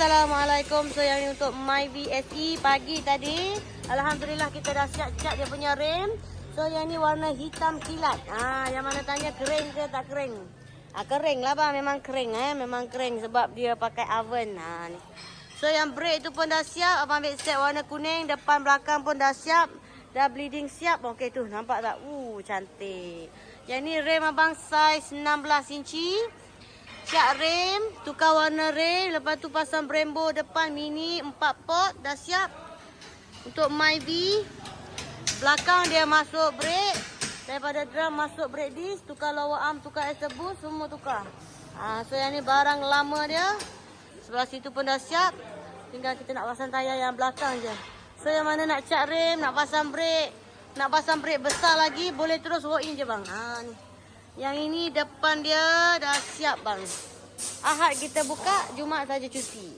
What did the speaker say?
Assalamualaikum. So yang ini untuk My VSE pagi tadi. Alhamdulillah kita dah siap cat dia punya rem. So yang ni warna hitam kilat. Ah, yang mana tanya kering ke tak kering? Ah, kering lah bang. Memang kering eh. Memang kering sebab dia pakai oven. Ha, ni. So yang brake tu pun dah siap. Abang ambil set warna kuning. Depan belakang pun dah siap. Dah bleeding siap. Okey tu nampak tak? Uh, cantik. Yang ni rem abang saiz 16 inci. Cat rem, tukar warna rem, lepas tu pasang Brembo depan mini 4 pot dah siap. Untuk Myvi. Belakang dia masuk brake. Daripada drum masuk brake disc, tukar lower arm, tukar extra boost, semua tukar. Ha, so yang ni barang lama dia. Sebelah situ pun dah siap. Tinggal kita nak pasang tayar yang belakang je. So yang mana nak cat rem, nak pasang brake, nak pasang brake besar lagi, boleh terus walk in je bang. Ha, ni. Yang ini depan dia dah siap bang. Ahad kita buka, Jumaat saja cuti.